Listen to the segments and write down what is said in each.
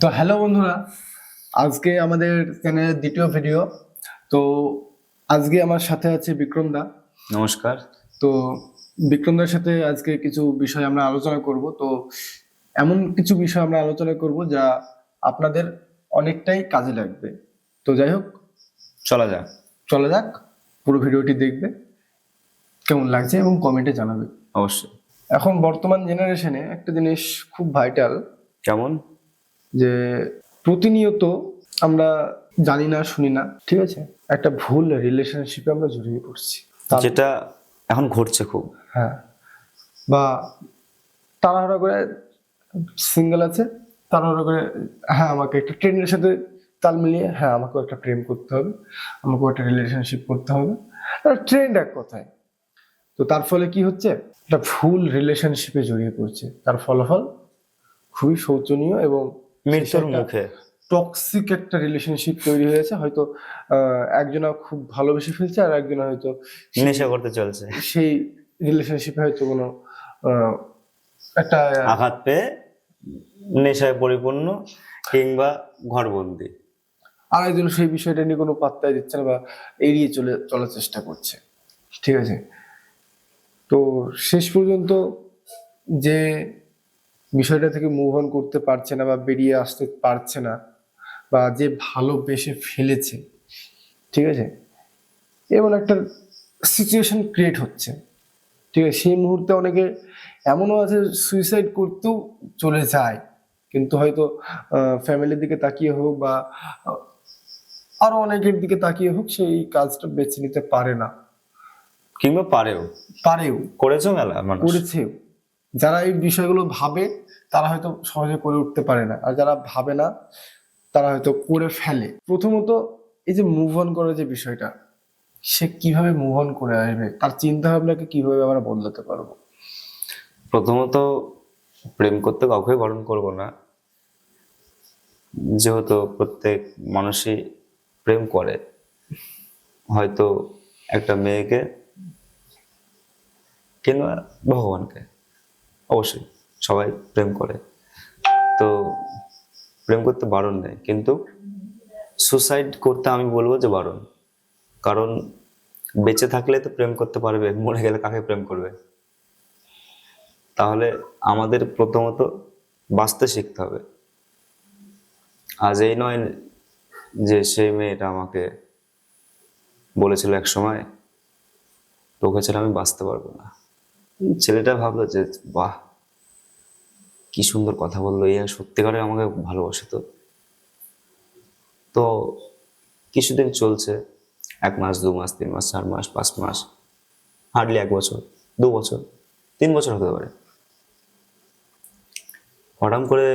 তো হ্যালো বন্ধুরা আজকে আমাদের চ্যানেলের দ্বিতীয় ভিডিও তো আজকে আমার সাথে আছে বিক্রম দা। নমস্কার। তো বিক্রমদার সাথে আজকে কিছু বিষয় আমরা আলোচনা করব। তো এমন কিছু বিষয় আমরা আলোচনা করব যা আপনাদের অনেকটাই কাজে লাগবে। তো যাই হোক চলা যাক। চলে যাক পুরো ভিডিওটি দেখবে কেমন লাগছে এবং কমেন্টে জানাবে। অবশ্যই। এখন বর্তমান জেনারেশনে একটা জিনিস খুব ভাইটাল কেমন? যে প্রতিনিয়ত আমরা জানি না শুনি না ঠিক আছে? একটা ভুল রিলেশনশিপে আমরা জড়িয়ে পড়ছি। যেটা এখন ঘটছে খুব। হ্যাঁ। বা তাড়াহুড়া করে সিঙ্গেল আছে তাড়াহুড়া করে হ্যাঁ আমাকে একটা ট্রেন্ডের সাথে তাল মিলিয়ে হ্যাঁ আমাকেও একটা প্রেম করতে হবে আমাকেও একটা রিলেশনশিপ করতে হবে। ট্রেন্ড এক কথায়। তো তার ফলে কি হচ্ছে? একটা ভুল রিলেশনশিপে জড়িয়ে পড়ছে। তার ফলাফল খুবই শোচনীয় এবং মৃত্যুর মুখে। টক্সিক একটা রিলেশনশিপ তৈরি হয়েছে। হয়তো একজনা খুব ভালোবেসে ফেলছে আর একজনা হয়তো নেশা করতে চলছে। সেই রিলেশনশিপে হয়তো কোনো একটা আঘাত পেয়ে নেশায় পরিপূর্ণ কিংবা ঘরবন্দি। আর একজন সেই বিষয়টা নিয়ে কোনো পাত্তাই দিচ্ছে না বা এড়িয়ে চলে চলার চেষ্টা করছে। ঠিক আছে? তো শেষ পর্যন্ত যে বিষয়টা থেকে মুভ অন করতে পারছে না বা বেরিয়ে আসতে পারছে না বা যে ভালোবেসে ফেলেছে ঠিক আছে? এমন একটা সিচুয়েশন ক্রিয়েট হচ্ছে ঠিক আছে? সেই মুহূর্তে অনেকে এমনও আছে সুইসাইড করতেও চলে যায় কিন্তু হয়তো ফ্যামিলির দিকে তাকিয়ে হোক বা আরও অনেকের দিকে তাকিয়ে হোক সেই কাজটা বেছে নিতে পারে না। কিংবা পারেও। পারেও। করেছ মেলা করেছেও। যারা এই বিষয়গুলো ভাবে, তারা হয়তো সহজে করে উঠতে পারে না। আর যারা ভাবে না, তারা হয়তো করে ফেলে। প্রথমত, এই যে মুভ অন করার যে বিষয়টা, সে কীভাবে মুভ অন করে আসবে? তার চিন্তা ভাবনাকে কীভাবে আমরা বদলাতে পারব? প্রথমত, প্রেম করতে কাউকে বারণ করব না। যেহেতু প্রত্যেক মানুষই প্রেম করে, হয়তো একটা মেয়েকে কিংবা ভগবানকে। অবশ্যই, সবাই প্রেম করে। তো প্রেম করতে বারণ নেই, কিন্তু সুসাইড করতে আমি বলব যে বারণ। কারণ বেঁচে থাকলে তো প্রেম করতে পারবে, মরে গেলে কাকে প্রেম করবে? তাহলে আমাদের প্রথমত বাঁচতে শিখতে হবে। আজ এই নয় যে সেই মেয়েটা আমাকে বলেছিল এক সময় তোকে ছেড়ে আমি বাঁচতে পারব না। ছেলেটা ভাবলো যে, বাহ, কি সুন্দর কথা বলল এই সত্যিকারে আমাকে ভালোবাসে তো। তো কিছুদিন চলছে, এক মাস, দু মাস, তিন মাস, চার মাস, পাঁচ মাস, হার্ডলি এক বছর, দু বছর, তিন বছর হতে পারে। হঠাৎ করে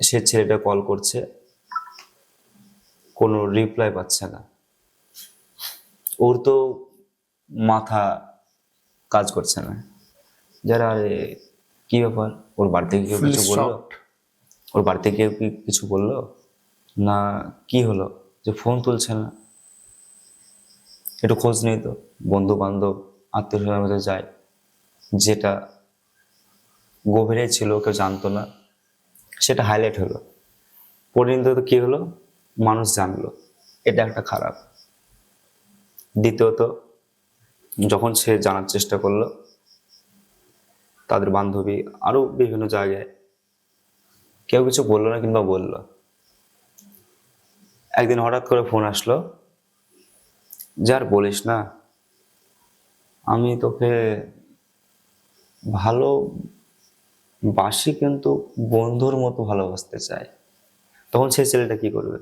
সে ছেলেটা কল করছে, কোনো রিপ্লাই পাচ্ছে না। ওর তো মাথা কাজ করছে না। যারা আরে কি ব্যাপার? ওর বাড়িতে কেউ কিছু বলল? ওর বাড়িতে কেউ কি কিছু বলল? না কি হলো? যে ফোন তুলছে না। একটু খোঁজ নেই তো। বন্ধু বান্ধব আত্মীয় স্বজনের মধ্যে যায়। যেটা গভীরে ছিল কেউ জানতো না। সেটা হাইলাইট হলো। পরিণত কি হলো? মানুষ জানলো। এটা একটা খারাপ। দ্বিতীয়ত যখন সে জানার চেষ্টা করল, তাদের বান্ধবী আরও বিভিন্ন জায়গায় কেউ কিছু বলল না কিংবা বলল। একদিন হঠাৎ করে ফোন আসলো যার বলিস না, আমি তোকে ভালো বাসি কিন্তু বন্ধুর মতো ভালোবাসতে চাই। তখন সে ছেলেটা কি করবে?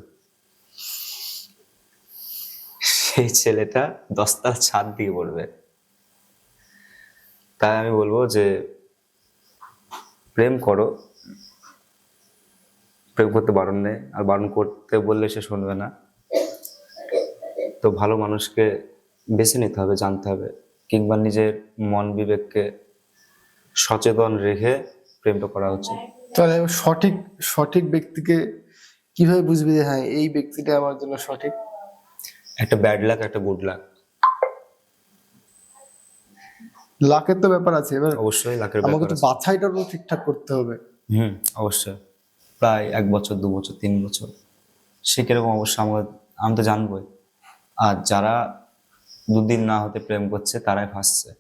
সেই ছেলেটা দশতলা ছাদ দিয়ে পড়বে। তাই আমি বলব যে, প্রেম করো। প্রেম করতে বারণ নেই। আর বারণ করতে বললে সে শুনবে না। তো ভালো মানুষকে বেছে নিতে হবে, জানতে হবে। কিংবা নিজের মন বিবেককে সচেতন রেখে প্রেমটা করা উচিত। তাহলে সঠিক সঠিক ব্যক্তিকে কীভাবে বুঝবি যে হ্যাঁ এই ব্যক্তিটা আমার জন্য সঠিক? একটা ব্যাড লাক একটা গুড লাক লাকের তো ব্যাপার আছে এবার অবশ্যই লাকের ব্যাপার আমাকে তো বাছাইটাও ঠিকঠাক করতে হবে। হুম অবশ্যই। প্রায় এক বছর দু বছর তিন বছর। সে কীরকম অবশ্য আমরা আমি তো জানবোই। আর যারা দুদিন না হতে প্রেম করছে তারাই ফাঁসছে।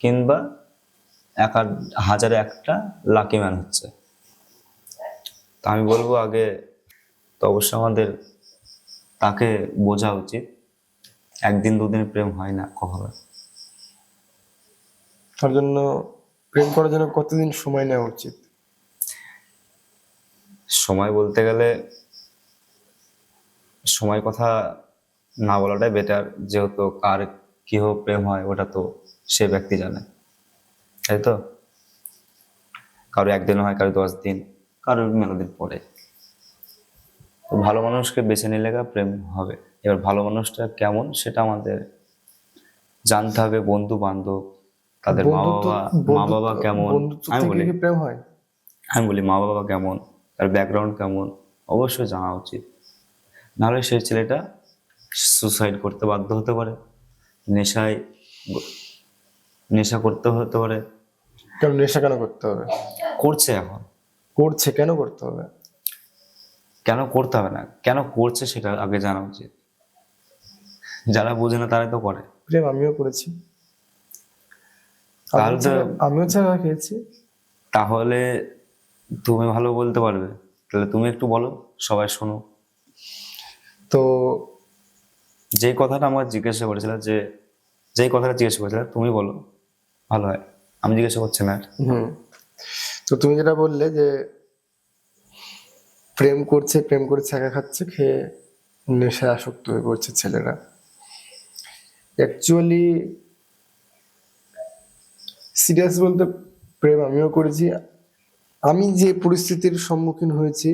কিংবা এক হাজারে একটা লাকি ম্যান হচ্ছে। তা আমি বলব আগে তো অবশ্যই আমাদের তাকে বোঝা উচিত। একদিন দুদিন প্রেম হয় না কখনো। তার জন্য প্রেম করার জন্য কতদিন সময় নেওয়া উচিত? সময় বলতে গেলে সময় কথা না বলাটাই বেটার যেহেতু কার কীভাবে প্রেম হয় ওটা তো সে ব্যক্তি জানে। তাই তো? কারও একদিন হয় কারও দশ দিন কারও মেলা দিন পরে। তো ভালো মানুষকে বেছে নিলে প্রেম হবে। এবার ভালো মানুষটা কেমন সেটা আমাদের জানতে হবে। বন্ধু বান্ধব তাদের মা বাবা মা বাবা কেমন? আমি বলি কি প্রেম হয়? আমি বলি মা বাবা কেমন তার ব্যাকগ্রাউন্ড কেমন অবশ্যই জানা উচিত। নাহলে সেই ছেলেটা সুসাইড করতে বাধ্য হতে পারে নেশায় নেশা করতে হতে পারে। কেন নেশা কেন করতে হবে? করছে এখন। করছে কেন করতে হবে? কেন করতে হবে না? কেন করছে সেটা আগে জানা উচিত। যারা বোঝে না তারাই তো করে। প্রেম আমিও করেছি। আমিও ছাড়া খেয়েছি। তাহলে তুমি ভালো বলতে পারবে। তাহলে তুমি একটু বলো সবাই শোনো। তো যে কথাটা আমার জিজ্ঞাসা করেছিল যে যেই কথাটা জিজ্ঞাসা করেছিল তুমি বলো। ভালো হয়। আমি জিজ্ঞাসা করছি না তো তুমি যেটা বললে যে প্রেম করছে প্রেম করে ছাকা খাচ্ছে খেয়ে নেশায় আসক্ত হয়ে পড়ছে ছেলেরা। অ্যাকচুয়ালি সিরিয়াস বলতে প্রেম আমিও করেছি। আমি যে পরিস্থিতির সম্মুখীন হয়েছি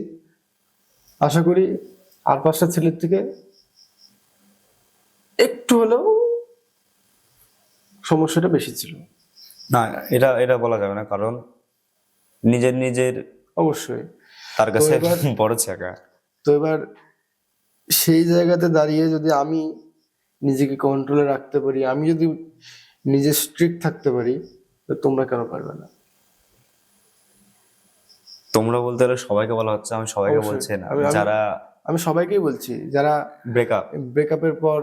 আশা করি আর পাঁচটা ছেলের থেকে একটু হলেও সমস্যাটা বেশি ছিল। না এটা এটা বলা যাবে না কারণ নিজের নিজের অবশ্যই। তার কাছে বড় ছাকা তো এবার সেই জায়গাতে দাঁড়িয়ে যদি আমি নিজেকে কন্ট্রোলে রাখতে পারি আমি যদি নিজে স্ট্রিক্ট থাকতে পারি তো তোমরা কেন পারবে না? তোমরা বলতে গেলে সবাইকে বলা হচ্ছে আমি সবাইকে। বলছি না। যারা আমি সবাইকেই বলছি যারা ব্রেকআপ ব্রেকআপের পর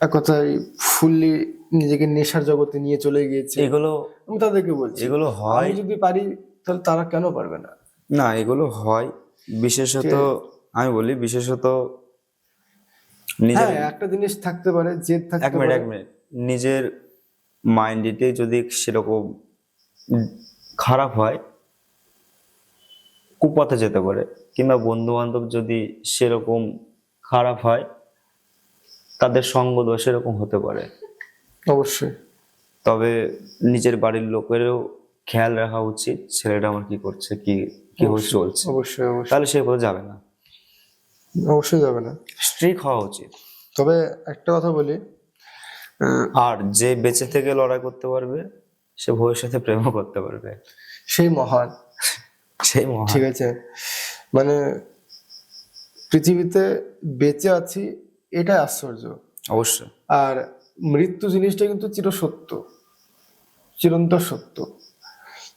এক কথায় ফুললি নিজেকে নেশার জগতে নিয়ে চলে গিয়েছে এগুলো আমি তাদেরকে বলছি। এগুলো হয় যদি পারি তাহলে তারা কেন পারবে না? না এগুলো হয়। বিশেষত আমি বলি বিশেষত নিজের হ্যাঁ একটা জিনিস থাকতে পারে জেদ এক মিনিট এক মিনিট। নিজের মাইন্ডে যদি সেরকম খারাপ হয় কুপথে যেতে পারে। কিংবা বন্ধু বান্ধব যদি সেরকম খারাপ হয় তাদের সঙ্গ দোষ এরকম হতে পারে। অবশ্যই। তবে নিজের বাড়ির লোকেরও খেয়াল রাখা উচিত ছেলেটা আমার কি করছে কি কীভাবে চলছে? অবশ্যই অবশ্যই। তাহলে সে কোথাও যাবে না। অবশ্যই যাবে না। স্ট্রিক হওয়া উচিত। তবে একটা কথা বলি আর যে বেঁচে থেকে লড়াই করতে পারবে সে ভবিষ্যতে প্রেমও করতে পারবে। সেই মহান। সেই মহা ঠিক আছে। মানে পৃথিবীতে বেঁচে আছি এটাই আশ্চর্য। অবশ্যই। আর মৃত্যু জিনিসটা কিন্তু চিরসত্য চিরন্তর সত্য।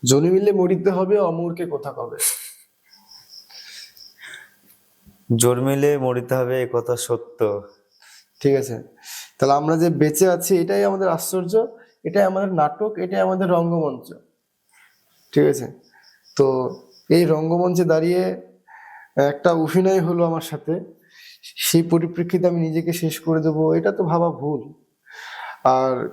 জন্মিলে মরিতে হবে অমরকে কথা কবে? জোর মিলে মরিতে হবে এ কথা সত্য। ঠিক আছে। তাহলে আমরা যে বেঁচে আছি এটাই আমাদের আশ্চর্য এটাই আমাদের নাটক এটাই আমাদের রঙ্গমঞ্চ। ঠিক আছে? তো এই রঙ্গমঞ্চে দাঁড়িয়ে একটা অভিনয় হলো আমার সাথে। সেই পরিপ্রেক্ষিতে আমি নিজেকে শেষ করে দেবো এটা তো ভাবা ভুল। আর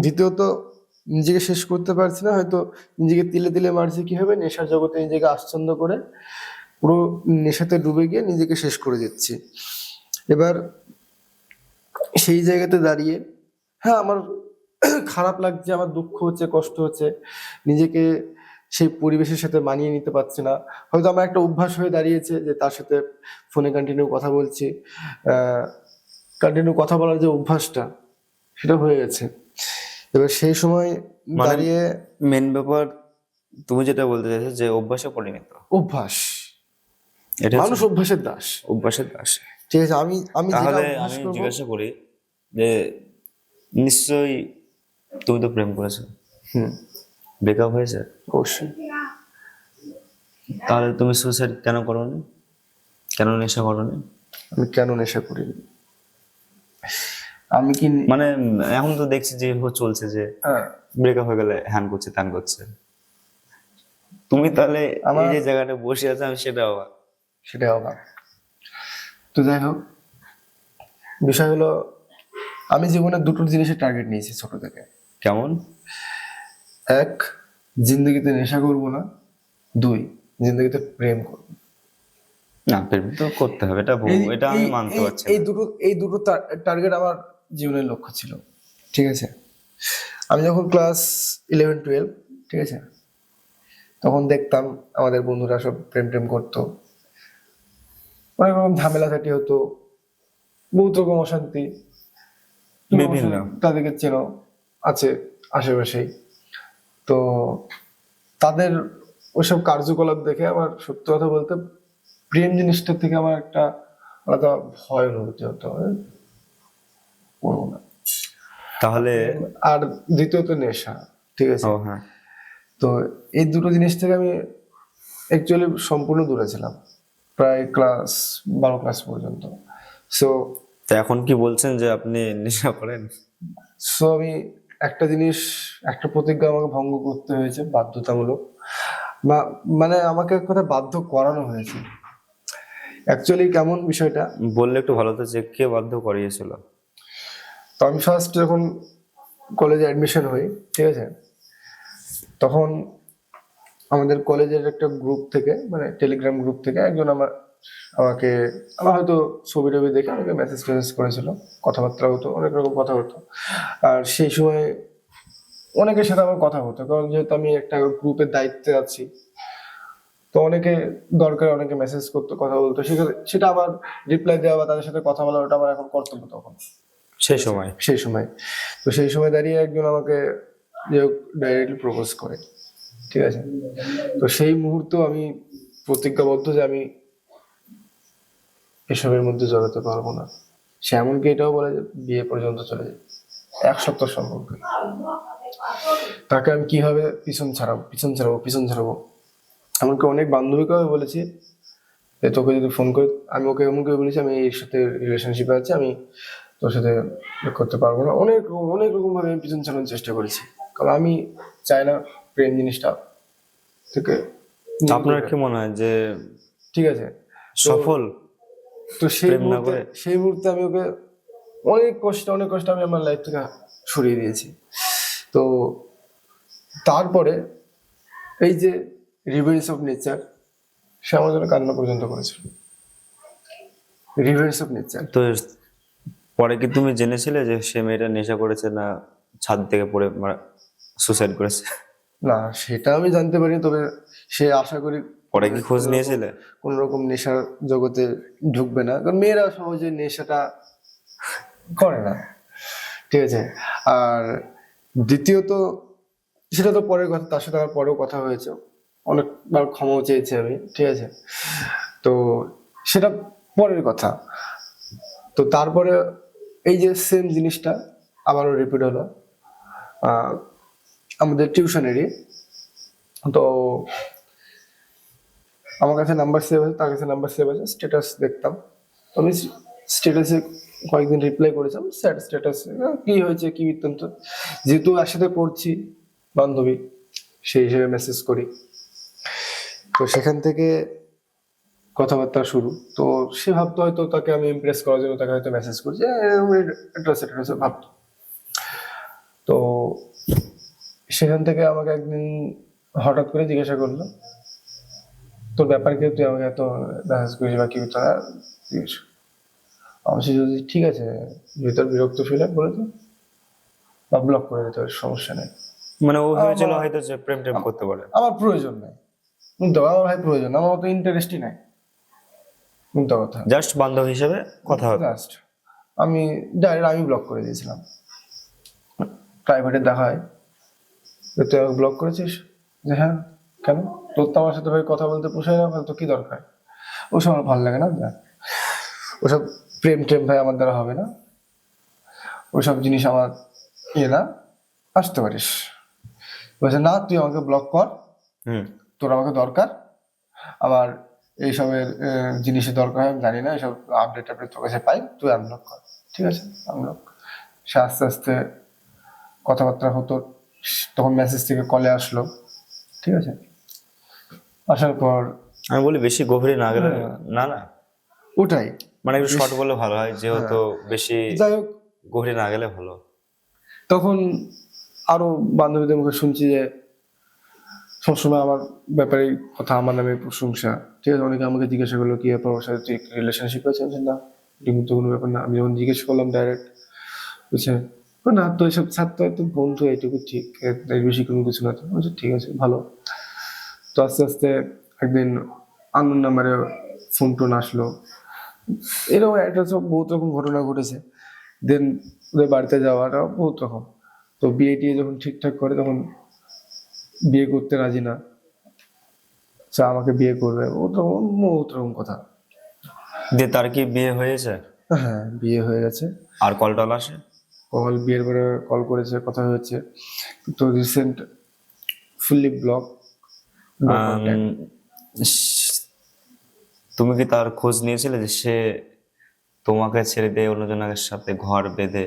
দ্বিতীয়ত নিজেকে শেষ করতে পারছি না, হয়তো নিজেকে তিলে তিলে মারছি, কি হবে? নেশার জগতে নিজেকে আচ্ছন্দ করে পুরো নেশাতে ডুবে গিয়ে নিজেকে শেষ করে দিচ্ছি। এবার সেই জায়গাতে দাঁড়িয়ে হ্যাঁ আমার খারাপ লাগছে, আমার দুঃখ হচ্ছে, কষ্ট হচ্ছে, নিজেকে সেই পরিবেশের সাথে মানিয়ে নিতে পারছি না। হয়তো আমার একটা অভ্যাস হয়ে দাঁড়িয়েছে যে তার সাথে ফোনে কন্টিনিউ কথা বলছি। কন্টিনিউ কথা বলার যে অভ্যাসটা, সেটা হয়ে গেছে। এবার সেই সময় মানে- দাঁড়িয়ে মেন ব্যাপার তুমি যেটা বলতে চাইছো যে অভ্যাসে পরিণত। অভ্যাস। এটা মানুষ অভ্যাসের দাস। অভ্যাসের দাস। ঠিক আছে আমি আমি তাহলে আমি জিজ্ঞাসা করি যে নিশ্চয়ই তুমি তো প্রেম করেছ। হুম। ব্রেকআপ হয়েছে? অবশ্যই। তাহলে তুমি সুসাইড কেন করোনি? কেন নেশা করোনি? আমি কেন নেশা করিনি? আমি কি মানে এখন তো দেখছি যে চলছে যে হ্যাঁ, ব্রেকআপ হয়ে গেলে হ্যান করছে ত্যান করছে। তুমি তাহলে আমার- যে জায়গাটা বসে আছে আমি সেটা অবাক। সেটাই অবাক। তো যাই হোক বিষয় হলো আমি জীবনে দুটো জিনিসের টার্গেট নিয়েছি ছোট থেকে। কেমন? এক জিন্দগিতে নেশা করব না। দুই জিন্দগিতে প্রেম করব। না প্রেম তো করতে হবে এটা এটা আমি মানতে পারছি এই দুটো এই দুটো টার্গেট আমার জীবনের লক্ষ্য ছিল। ঠিক আছে? আমি যখন ক্লাস ইলেভেন টুয়েলভ ঠিক আছে? তখন দেখতাম আমাদের বন্ধুরা সব প্রেম প্রেম করতো। অনেক রকম ঝামেলা থাটি হতো বহুত রকম অশান্তি তাদেরকে চেনো আছে আশেপাশেই। তো তাদের ওইসব কার্যকলাপ দেখে আমার সত্যি কথা বলতে প্রেম জিনিসটা থেকে আমার একটা আলাদা ভয় অনুভূতি হতো। তাহলে আর দ্বিতীয়ত নেশা ঠিক আছে? হ্যাঁ। তো এই দুটো জিনিস থেকে আমি অ্যাকচুয়ালি সম্পূর্ণ দূরে ছিলাম প্রায় ক্লাস বারো ক্লাস পর্যন্ত। সো তো এখন কি বলছেন যে আপনি নেশা করেন? সো আমি একটা জিনিস একটা প্রতিজ্ঞা আমাকে ভঙ্গ করতে হয়েছে বাধ্যতামূলক। বা মানে আমাকে এক কথা বাধ্য করানো হয়েছে। অ্যাকচুয়ালি কেমন বিষয়টা? বললে একটু ভালো হতো যে কে বাধ্য করিয়েছিল? তো আমি ফার্স্ট যখন কলেজে অ্যাডমিশন হই, ঠিক আছে? তখন আমাদের কলেজের একটা গ্রুপ থেকে মানে টেলিগ্রাম গ্রুপ থেকে একজন আমার, আমাকে, আমার হয়তো ছবি টবি দেখে আমাকে মেসেজ টেসেজ করেছিল, কথাবার্তা হতো, অনেক রকম কথা হতো। আর সেই সময় অনেকের সাথে আমার কথা হতো, কারণ যেহেতু আমি একটা গ্রুপের দায়িত্বে আছি, তো অনেকে দরকার অনেকে মেসেজ করতো, কথা বলতো সেটা আবার রিপ্লাই দেওয়া বা তাদের সাথে কথা বলা ওটা আমার এখন কর্তব্য তখন। সেই সময়। সেই সময়। তো সেই সময় দাঁড়িয়ে একজন আমাকে যে ডাইরেক্টলি প্রপোজ করে। ঠিক আছে? তো সেই মুহূর্ত আমি প্রতিজ্ঞাবদ্ধ যে আমি এসবের মধ্যে জড়াতে পারব না। সে এমনকি এটাও বলে যে বিয়ে পর্যন্ত চলে যায় এক সপ্তাহ সম্পর্কে তাকে আমি কীভাবে পিছন ছাড়াবো পিছন ছাড়াবো পিছন ছাড়াবো? এমনকি অনেক বান্ধবীকেও বলেছি যে তোকে যদি ফোন করে, আমি ওকে এমনকি বলেছি আমি এর সাথে রিলেশনশিপে আছি, আমি তোর সাথে করতে পারব না। অনেক অনেক রকম ভাবে আমি পিছন ছাড়ানোর চেষ্টা করেছি। কারণ আমি চাই না প্রেম জিনিসটা থেকে আপনার কি মনে হয় যে ঠিক আছে। সফল তো সেই মুহূর্তে সেই মুহূর্তে আমি ওকে অনেক কষ্ট অনেক কষ্ট আমি আমার লাইফ থেকে সরিয়ে দিয়েছি। তো তারপরে এই যে রিভেন্স অফ নেচার সে আমার জন্য কান্না পর্যন্ত করেছিল। রিভেন্স অফ নেচার তো পরে কি তুমি জেনেছিলে যে সে মেয়েটা নেশা করেছে না ছাদ থেকে পড়ে সুসাইড করেছে? না সেটা আমি জানতে পারি তবে সে আশা করি পরে কি খোঁজ নিয়েছিলে? কোন রকম নেশার জগতে ঢুকবে না কারণ মেয়েরা সহজে নেশাটা করে না। ঠিক আছে আর দ্বিতীয়ত সেটা তো পরের কথা তার সাথে আমার পরেও কথা হয়েছে অনেকবার ক্ষমাও চেয়েছি আমি ঠিক আছে। তো সেটা পরের কথা। তো তারপরে এই যে সেম জিনিসটা আবারও রিপিট হলো আমাদের টিউশনেরই তো আমার কাছে নাম্বার সেভ আছে তার কাছে নাম্বার সেভ আছে স্ট্যাটাস দেখতাম। তো আমি স্ট্যাটাসে কয়েকদিন রিপ্লাই করেছিলাম, স্যার স্ট্যাটাস কি হয়েছে, কি বৃত্তান্ত? যেহেতু একসাথে পড়ছি, বান্ধবী, সেই হিসেবে মেসেজ করি। তো সেখান থেকে কথাবার্তা শুরু। তো সে ভাবতো হয়তো তাকে আমি ইমপ্রেস করার জন্য তাকে হয়তো মেসেজ করছি অ্যাড্রেস অ্যাড্রেস ভাবতো। তো সেখান থেকে আমাকে একদিন হঠাৎ করে জিজ্ঞাসা করল তোর ব্যাপার কি? তুই আমাকে এত মেসেজ করিস বা কি তারা জিজ্ঞেস আমি যদি ঠিক আছে যদি তোর বিরক্ত ফিল হয় বলে বা ব্লক করে দিতে হবে সমস্যা নেই। মানে ও ভেবেছিল আমার- হয়তো যে প্রেম টেম করতে পারে। আমার প্রয়োজন নেই। পারো? আমার ভাই প্রয়োজন আমার অত ইন্টারেস্টই নাই। বুঝতে কথা। জাস্ট বান্ধব হিসেবে কথা হবে। জাস্ট আমি ডাইরেক্ট আমি ব্লক করে দিয়েছিলাম। প্রাইভেটে দেখা হয়। তুই আমাকে ব্লক করেছিস? যে হ্যাঁ কেন? তোর তো আমার সাথে ভাই কথা বলতে পোষায় না তো কি দরকার? ওসব আমার ভালো লাগে না। ওসব প্রেম টেম ভাই আমার দ্বারা হবে না। ওসব জিনিস আমার ইয়ে না আসতে পারিস। বলছে না তুই আমাকে ব্লক কর। হুম। তোর আমাকে দরকার। আমার এইসবের জিনিসের দরকার হয় আমি জানি না এইসব আপডেট আপডেট তোর কাছে পাই তুই আনলক কর ঠিক আছে? আনলক সে আস্তে আস্তে কথাবার্তা হতো তখন মেসেজ থেকে কলে আসলো ঠিক আছে? আসার পর আমি বলি বেশি গভীরে না গেলে হ্যাঁ। না না। ওটাই। মানে একটু শর্ট বলে ভালো হয় যেহেতু বেশি যাই হোক। গভীরে না গেলে ভালো। তখন আরও বান্ধবীদের মুখে শুনছি যে সবসময় আমার ব্যাপারে কথা, আমার নামে প্রশংসা। ঠিক আছে, অনেকে আমাকে জিজ্ঞাসা করল, কি ব্যাপার? ওর সাথে রিলেশনশিপ আছে? না এরকম তো কোনো ব্যাপার না। আমি যখন জিজ্ঞেস করলাম ডাইরেক্ট বুঝছে "ও না, তো এসব ছাত্র তো বন্ধু এইটুকু ঠিক, এর বেশি কোনো কিছু না। তো ঠিক আছে, ভালো। তো আস্তে আস্তে একদিন আনন্দ নাম্বারে ফোন টোন আসলো। এরকম একটা সব বহুত রকম ঘটনা ঘটেছে। দেন ওদের বাড়িতে যাওয়াটাও বহুত রকম। তো বিয়ে টিয়ে যখন ঠিকঠাক করে, তখন বিয়ে করতে রাজি না। সে আমাকে বিয়ে করবে বহুত রকম বহুত রকম কথা। দিয়ে তার কি বিয়ে হয়েছে? হ্যাঁ বিয়ে হয়ে গেছে। আর কল টল আসে? কল বিয়ের পরে কল করেছে কথা হয়েছে। তো রিসেন্ট ফুললি ব্লক তুমি কি তার খোঁজ নিয়েছিলে যে সে তোমাকে ছেড়ে দিয়ে অন্যজনের সাথে ঘর বেঁধে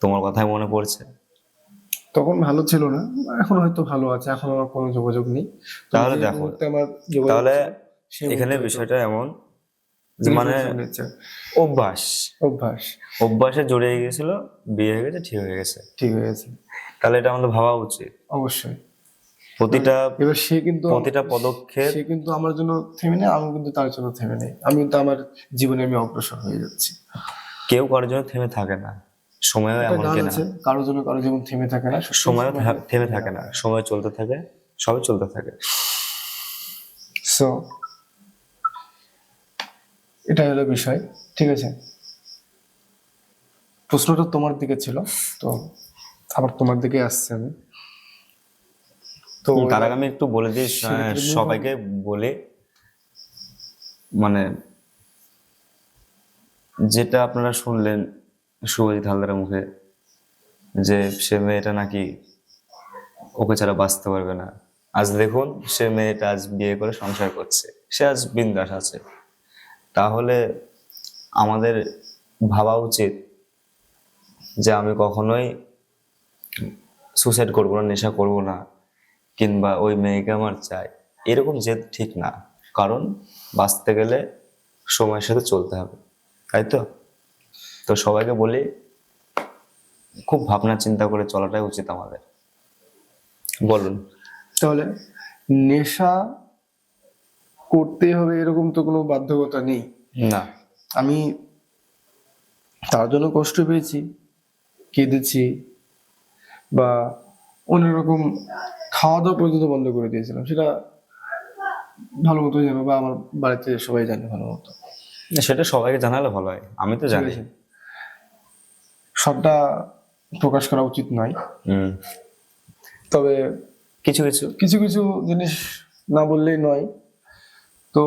তোমার কথাই মনে পড়ছে? তখন ভালো ছিল না। এখন হয়তো ভালো আছে এখন আমার কোনো যোগাযোগ নেই। তাহলে দেখো, আমার তাহলে এখানে বিষয়টা এমন মানে অভ্যাস। অভ্যাস। অভ্যাসে জড়িয়ে গেছিল বিয়ে হয়ে গেছে ঠিক হয়ে গেছে। ঠিক হয়ে গেছে। তাহলে এটা আমাদের ভাবা উচিত। অবশ্যই। প্রতিটা এবার সে কিন্তু প্রতিটা পদক্ষেপ সে কিন্তু আমার জন্য থেমে নেই আমি কিন্তু তার জন্য থেমে নেই। আমি কিন্তু আমার জীবনে আমি অগ্রসর হয়ে যাচ্ছি। কেউ কারোর জন্য থেমে থাকে না। সময়ও এমন গান কারোর জন্য কারও জীবন থেমে থাকে না সময়ও থেমে থাকে না সময় চলতে থাকে সবই চলতে থাকে। সো এটাই হলো বিষয় ঠিক আছে? প্রশ্নটা তোমার দিকে ছিল তো আবার তোমার দিকে আসছে আমি। তো তার আগে আমি একটু বলে দিই on। সবাইকে বলে মানে যেটা আপনারা শুনলেন শুভজিৎ হালদারের মুখে যে সে মেয়েটা নাকি ওকে ছাড়া বাঁচতে পারবে না। আজ দেখুন, সে মেয়েটা আজ বিয়ে করে সংসার করছে। সে আজ বিন্দাস আছে। তাহলে আমাদের ভাবা উচিত যে আমি কখনোই সুসাইড করব না, নেশা করব না, কিংবা ওই মেয়েকে আমার চাই। এরকম জেদ ঠিক না। কারণ বাঁচতে গেলে সময়ের সাথে চলতে হবে। তাই তো? তো সবাইকে বলি খুব ভাবনা চিন্তা করে চলাটাই উচিত আমাদের। বলুন। তাহলে নেশা করতেই হবে এরকম তো কোনো বাধ্যকতা নেই। না। আমি তার জন্য কষ্ট পেয়েছি কেঁদেছি বা অন্যরকম খাওয়া দাওয়া পর্যন্ত বন্ধ করে দিয়েছিলাম। সেটা ভালো মতো জানো বা আমার বাড়িতে সবাই জানে ভালো মতো। সেটা সবাইকে জানালে ভালো হয় আমি তো জানি? সবটা প্রকাশ করা উচিত নয়। তবে কিছু কিছু। কিছু কিছু জিনিস না বললেই নয়। তো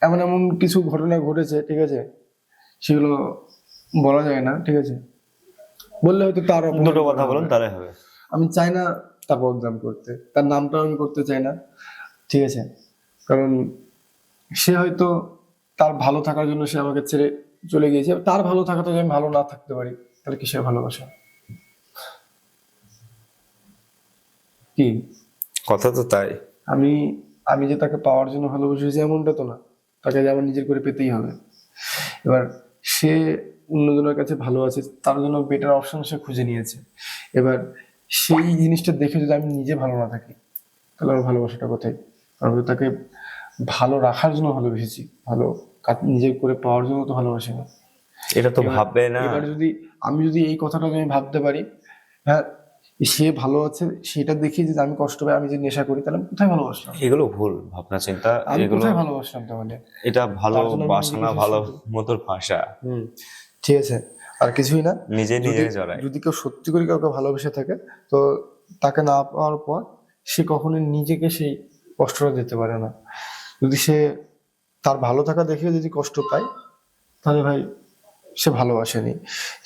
এমন এমন কিছু ঘটনা ঘটেছে ঠিক আছে? সেগুলো বলা যায় না ঠিক আছে? বললে হয়তো তার দুটো কথা বলুন। তাহলে হবে। আমি চাই না তার বদনাম করতে। তার নামটাও আমি করতে চাই না ঠিক আছে? কারণ সে হয়তো তার ভালো থাকার জন্য সে আমাকে ছেড়ে চলে গিয়েছে। তার ভালো থাকাতে যদি আমি ভালো না থাকতে পারি তাহলে কিসের ভালোবাসা? কি? কথা তো তাই। আমি আমি যে তাকে পাওয়ার জন্য ভালোবেসেছি এমনটা তো না। তাকে যে আমার নিজের করে পেতেই হবে। এবার সে অন্যজনের কাছে ভালো আছে তার জন্য বেটার অপশন সে খুঁজে নিয়েছে। এবার সেই জিনিসটা দেখে যদি আমি নিজে ভালো না থাকি তাহলে আমার ভালোবাসাটা কোথায়? আমি তাকে ভালো রাখার জন্য ভালোবেসেছি ভালো নিজের করে পাওয়ার জন্য তো ভালোবাসি না। এটা তো ভাববে না। এবার যদি আমি যদি এই কথাটা আমি ভাবতে পারি হ্যাঁ সে ভালো আছে সেটা দেখে যদি আমি কষ্ট পাই আমি যদি নেশা করি তাহলে কোথায় ভালোবাসলাম? এগুলো ভুল ভাবনা চিন্তা এগুলো কোথায় ভালোবাসলাম তাহলে এটা ভালো তার জন্য আমি বাসা না নিজেকে ভালো মতোর ভাষা। হুম ঠিক আছে। আর কিছুই না। নিজে নিজে জড়ায়। যদি কেউ সত্যি করে কাউকে ভালোবেসে থাকে তো তাকে না পাওয়ার পর সে কখনোই নিজেকে সেই কষ্টটা দিতে পারে না। যদি সে তার ভালো থাকা দেখে যদি কষ্ট পায় তাহলে ভাই সে ভালোবাসেনি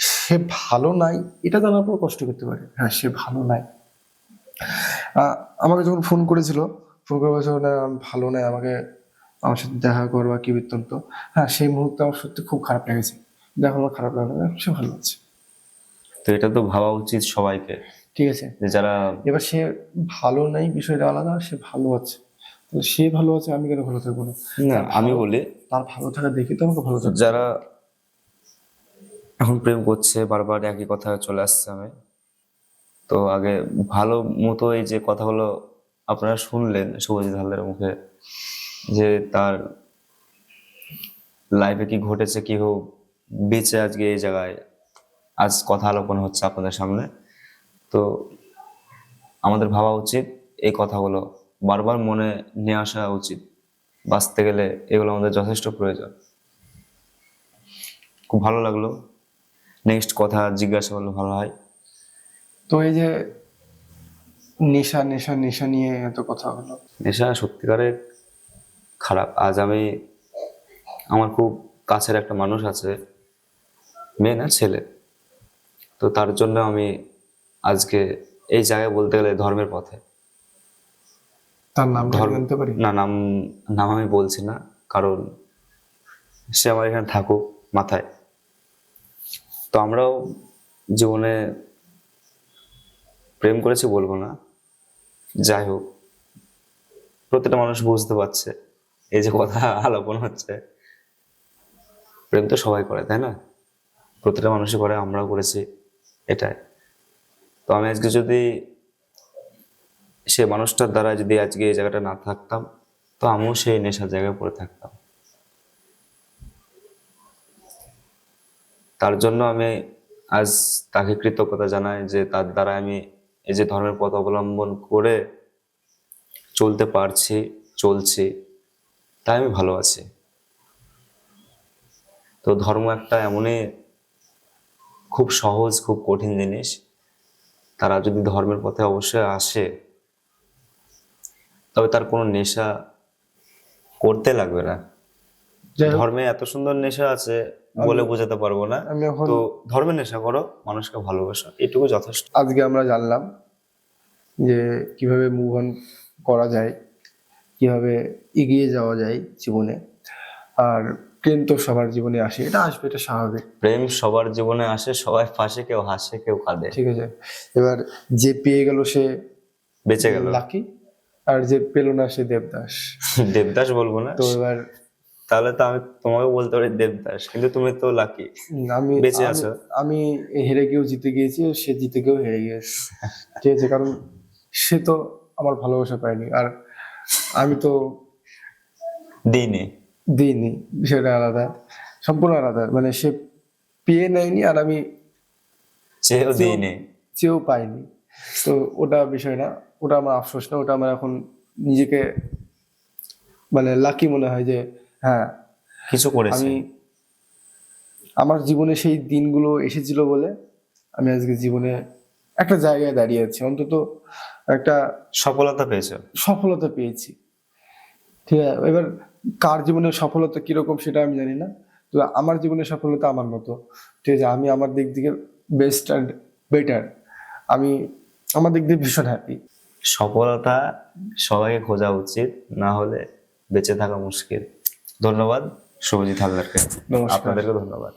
সে ভালো নাই এটা জানার পর কষ্ট করতে পারে। হ্যাঁ সে ভালো নাই। আমাকে যখন ফোন করেছিল ফোন করে বলছে না ভালো নাই আমাকে আমার সাথে দেখা কর বা কি বৃত্তান্ত? হ্যাঁ সেই মুহূর্তে আমার সত্যি খুব খারাপ লেগেছে। দেখো আমার খারাপ লাগে সে ভালো আছে। তো এটা তো ভাবা উচিত সবাইকে। ঠিক আছে। যে যারা এবার সে ভালো নাই বিষয়টা আলাদা সে ভালো আছে। সে ভালো আছে আমি কেন ভালো থাকব না? না আমি বলি তার ভালো থাকা দেখে তো আমাকে ভালো থাকবে যারা এখন প্রেম করছে বারবার একই কথা চলে আসছে আমি তো আগে ভালো মতো এই যে কথাগুলো আপনারা শুনলেন শুভজিৎ হালদারের মুখে যে তার লাইফে কি ঘটেছে কি হোক বেঁচে আজকে এই জায়গায় আজ কথা আলোপন হচ্ছে আপনাদের সামনে। তো আমাদের ভাবা উচিত এই কথাগুলো বারবার মনে নিয়ে আসা উচিত। বাঁচতে গেলে এগুলো আমাদের যথেষ্ট প্রয়োজন। খুব ভালো লাগল। নেক্সট কথা জিজ্ঞাসা করলে ভালো হয়। তো এই যে নেশা নেশা নেশা নিয়ে এত কথা হলো। নেশা সত্যিকারের খারাপ। আজ আমি আমার খুব কাছের একটা মানুষ আছে মেয়ে না ছেলে। তো তার জন্য আমি আজকে এই জায়গায় বলতে গেলে ধর্মের পথে। তার নাম জানতে পারি? না নাম নাম আমি বলছি না কারণ সে আমার এখানে থাকুক মাথায়। তো আমরাও জীবনে প্রেম করেছি বলব না যাই হোক। প্রত্যেকটা মানুষ বুঝতে পারছে এই যে কথা আলাপন হচ্ছে। প্রেম তো সবাই করে তাই না? প্রত্যেকটা মানুষই করে আমরাও করেছি এটাই। তো আমি আজকে যদি সে মানুষটার দ্বারা যদি আজকে এই জায়গাটা না থাকতাম, তো আমিও সেই নেশার জায়গায় পড়ে থাকতাম। তার জন্য আমি আজ তাকে কৃতজ্ঞতা জানাই যে তার দ্বারা আমি এই যে ধর্মের পথ অবলম্বন করে চলতে পারছি, চলছি, তাই আমি ভালো আছি। তো ধর্ম একটা এমনই খুব সহজ, খুব কঠিন জিনিস। তারা যদি ধর্মের পথে অবশ্যই আসে তবে তার কোনো নেশা করতে লাগবে না। ধর্মে এত সুন্দর নেশা আছে বলে বোঝাতে পারব না। আমি এখন তো ধর্মের নেশা করো মানুষকে ভালোবাসো এটুকু যথেষ্ট। আজকে আমরা জানলাম যে কীভাবে মুভ অন করা যায় কীভাবে এগিয়ে যাওয়া যায় জীবনে আর প্রেম তো সবার জীবনে আসে এটা আসবে এটা স্বাভাবিক। প্রেম সবার জীবনে আসে সবাই ফাঁসে কেউ হাসে কেউ কাঁদে। ঠিক আছে। এবার যে পেয়ে গেল সে বেঁচে গেল। লাকি আর যে পেল না সে দেবদাস। দেবদাস বলব না? তো এবার তাহলে তো আমি তোমাকে বলতে পারি দেবদাস কিন্তু তুমি তো লাকি আমি বেঁচে আছো। আমি হেরে গিয়েও জিতে গিয়েছি সে জিতে গিয়েও হেরে গিয়েছে। ঠিক আছে কারণ সে তো আমার ভালোবাসা পায়নি আর আমি তো দিইনি। দিইনি বিষয়টা আলাদা সম্পূর্ণ আলাদা। মানে সে পেয়ে নেয়নি আর আমি চেয়েও দিইনি। চেয়েও পাইনি তো ওটা বিষয় না। ওটা আমার আফসোস না ওটা আমার এখন নিজেকে মানে লাকি মনে হয় যে হ্যাঁ কিছু করেছে। আমি আমার জীবনে সেই দিনগুলো এসেছিল বলে আমি আজকে জীবনে একটা জায়গায় দাঁড়িয়ে আছি অন্তত একটা সফলতা পেয়েছ। সফলতা পেয়েছি। ঠিক আছে এবার কার জীবনে সফলতা কীরকম সেটা আমি জানি না তো আমার জীবনে সফলতা আমার মতো। ঠিক আছে আমি আমার দিক থেকে বেস্ট অ্যান্ড বেটার আমি আমার দিক দিয়ে ভীষণ হ্যাপি সফলতা সবাইকে খোঁজা উচিত না হলে বেঁচে থাকা মুশকিল। ধন্যবাদ শুভজিৎ হালদারকে। আপনাদেরকে ধন্যবাদ।